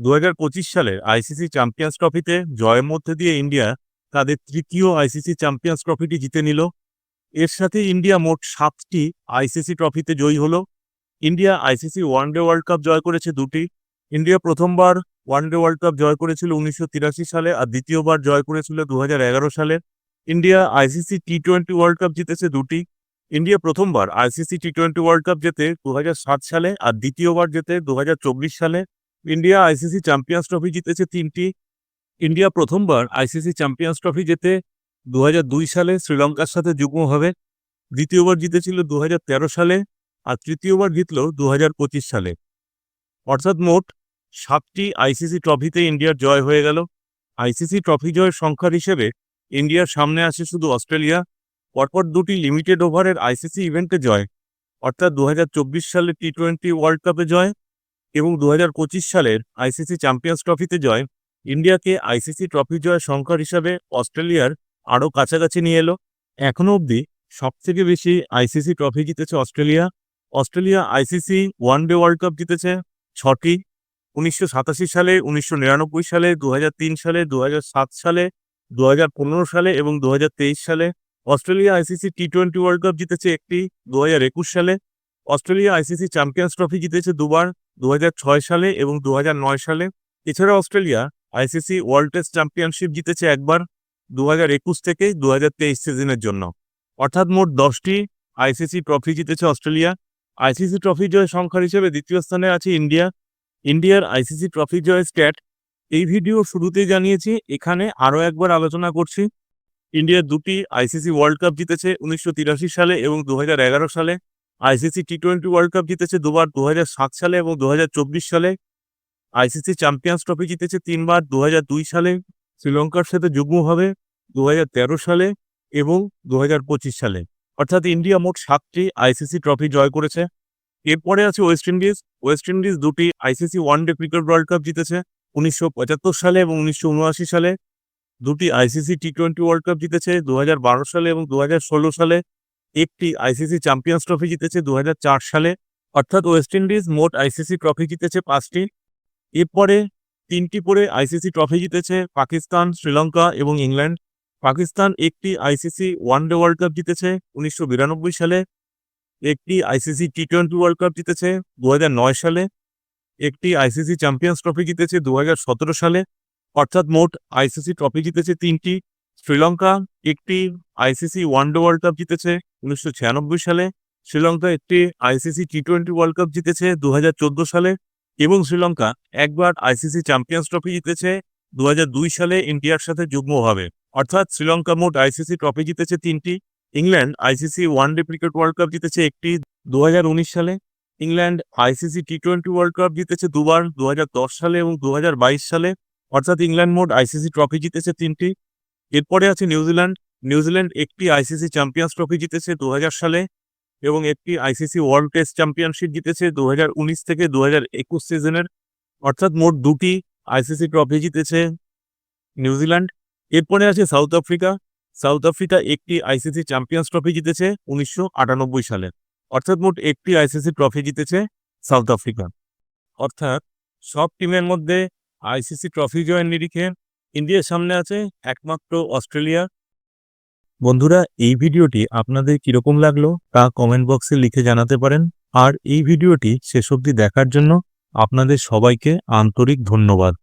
দু সালের ICC champions ট্রফিতে জয়ের মধ্যে দিয়ে ইন্ডিয়া তাদের তৃতীয় আইসিসি চ্যাম্পিয়ন্স ট্রফিটি জিতে নিল। এর সাথে ইন্ডিয়া মোট সাতটি আইসিসি ট্রফিতে জয়ী হলো। India ICC one day world cup জয় করেছে দুটি। ইন্ডিয়া প্রথমবার ওয়ানডে ওয়ার্ল্ড কাপ জয় করেছিল উনিশশো তিরাশি সালে আর দ্বিতীয়বার জয় করেছিল দু হাজার এগারো সালে। India ICC T twenty world cup জিতেছে দুটি। ইন্ডিয়া প্রথমবার ICC T twenty world cup জেতে দু হাজার সাত সালে আর দ্বিতীয়বার জেতে দু হাজার চব্বিশ সালে। ইন্ডিয়া আইসিসি চ্যাম্পিয়ন্স ট্রফি জিতেছে তিনটি। ইন্ডিয়া প্রথমবার আইসিসি চ্যাম্পিয়ন্স ট্রফি জেতে দু হাজার দুই সালে শ্রীলঙ্কার সাথে যুগ্মভাবে দ্বিতীয়বার জিতেছিল দু হাজার তেরো সালে আর তৃতীয়বার জিতল দু হাজার পঁচিশ সালে। অর্থাৎ মোট সাতটি আইসিসি ট্রফিতে ইন্ডিয়ার জয় হয়ে গেল। আইসিসি ট্রফি জয়ের সংখ্যার হিসেবে ইন্ডিয়ার সামনে আসে শুধু অস্ট্রেলিয়া। পরপর দুটি লিমিটেড ওভারের আইসিসি ইভেন্টে জয়। অর্থাৎ দু হাজার চব্বিশ সালে টি টোয়েন্টি ওয়ার্ল্ড কাপে জয় এবং দু হাজার পঁচিশ সালের আইসিসি চ্যাম্পিয়ন্স ট্রফিতে জয়, ইন্ডিয়াকে আইসিসি ট্রফি জয়ের সংখ্যার হিসাবে অস্ট্রেলিয়ার আরও কাছাকাছি নিয়ে এলো। এখনও অবধি সবথেকে বেশি আইসিসি ট্রফি জিতেছে Australia. Australia ICC one day world cup জিতেছে ছটি, উনিশশো সাতাশি সালে, উনিশশো নিরানব্বই সালে দু হাজার তিন সালে দু হাজার সাত সালে দু হাজার পনেরো সালে এবং দু হাজার তেইশ সালে। Australia ICC T twenty world cup জিতেছে একটি দু হাজার একুশ সালে। অস্ট্রেলিয়া আইসিসি চ্যাম্পিয়ন্স ট্রফি জিতেছে দুবার দু হাজার ছয় সালে এবং দু হাজার নয় সালে। এছাড়া Australia ICC world test championship জিতেছে একবার দু হাজার একুশ থেকে দু হাজার তেইশ সিজনের জন্য। অর্থাৎ মোট দশটি আইসিসি ট্রফি জিতেছে অস্ট্রেলিয়া। আইসিসি ট্রফি জয় সংখ্যার হিসেবে দ্বিতীয় স্থানে আছে ইন্ডিয়া। ইন্ডিয়ার আইসিসি ট্রফি জয় স্ট্যাট এই ভিডিও শুরুতেই জানিয়েছি, এখানে আরও একবার আলোচনা করছি। ইন্ডিয়া দুটি আইসিসি ওয়ার্ল্ড কাপ জিতেছে উনিশশো তিরাশি সালে এবং দু হাজার এগারো সালে। ICC T twenty world cup জিতেছে দুবার দু হাজার সাত সালে এবং দু হাজার চব্বিশ সালে। আইসিসি চ্যাম্পিয়ন্স ট্রফি জিতেছে তিনবার দু হাজার দুই সালে শ্রীলঙ্কার সাথে যুগ্মভাবে দু হাজার তেরো সালে এবং দু হাজার পঁচিশ সালে। অর্থাৎ ইন্ডিয়া মোট সাতটি আইসিসি ট্রফি জয় করেছে। এরপরে আছে ওয়েস্ট ইন্ডিজ। ওয়েস্ট ইন্ডিজ দুটি ICC one day cricket world cup জিতেছে উনিশশো পঁচাত্তর সালে এবং উনিশশো উনআশি সালে। দুটি ICC T twenty world cup জিতেছে দু হাজার বারো সালে এবং দু হাজার ষোলো সালে। একটি আইসিসি চ্যাম্পিয়ন্স ট্রফি জিতেছে দু হাজার চার সালে। অর্থাৎ ওয়েস্ট ইন্ডিজ মোট আইসিসি ট্রফি জিতেছে পাঁচটি। এরপরে তিনটি পরে আইসিসি ট্রফি জিতেছে পাকিস্তান, শ্রীলঙ্কা এবং ইংল্যান্ড। পাকিস্তান একটি আইসিসি ওয়ানডে ওয়ার্ল্ড কাপ জিতেছে উনিশশো বিরানব্বই সালে। একটি ICC T twenty world cup জিতেছে দু হাজার নয় সালে। একটি আইসিসি চ্যাম্পিয়ন্স ট্রফি জিতেছে দু হাজার সতেরো সালে। অর্থাৎ মোট আইসিসি ট্রফি জিতেছে তিনটি। শ্রীলঙ্কা একটি আইসিসি ওয়ানডে ওয়ার্ল্ড কাপ জিতেছে উনিশশো ছিয়ানব্বই সালে। শ্রীলঙ্কা একটি ICC T twenty world cup জিতেছে দু হাজার চোদ্দ সালে এবং শ্রীলঙ্কা একবার আইসিসি চ্যাম্পিয়ন্স ট্রফি জিতেছে দু হাজার দুই সালে ইন্ডিয়ার সাথে যুগ্মভাবে অর্থাৎ শ্রীলঙ্কা মোট আইসিসি ট্রফি জিতেছে তিনটি। England ICC one day cricket world cup জিতেছে একটি দু হাজার উনিশ সালে। England ICC T twenty world cup জিতেছে দুবার দু হাজার দশ সালে এবং দু হাজার বাইশ সালে। অর্থাৎ ইংল্যান্ড মোট আইসিসি ট্রফি জিতেছে তিনটি। এরপরে আছে নিউজিল্যান্ড নিউজিল্যান্ড একটি আইসিসি চ্যাম্পিয়ন্স ট্রফি জিতেছে দু হাজার সালে এবং একটি আইসিসি ওয়ার্ল্ড টেস্ট চ্যাম্পিয়নশিপ জিতেছে দু হাজার উনিশ থেকে দু হাজার একুশ সিজনের। অর্থাৎ মোট দুটি আইসিসি ট্রফি জিতেছে নিউজিল্যান্ড এরপরে আছে সাউথ আফ্রিকা। সাউথ আফ্রিকা একটি আইসিসি চ্যাম্পিয়ন্স ট্রফি জিতেছে উনিশশো আটানব্বই সালে। অর্থাৎ মোট একটি আইসিসি ট্রফি জিতেছে সাউথ আফ্রিকা। অর্থাৎ সব টিমের মধ্যে আইসিসি ট্রফি জয়ের নিরিখে ইন্ডিয়ার সামনে আছে একমাত্র অস্ট্রেলিয়া। বন্ধুরা, এই ভিডিওটি আপনাদের কীরকম লাগল তা কমেন্ট বক্সে লিখে জানাতে পারেন। আর এই ভিডিওটি শেষ অবধি দেখার জন্য আপনাদের সবাইকে আন্তরিক ধন্যবাদ।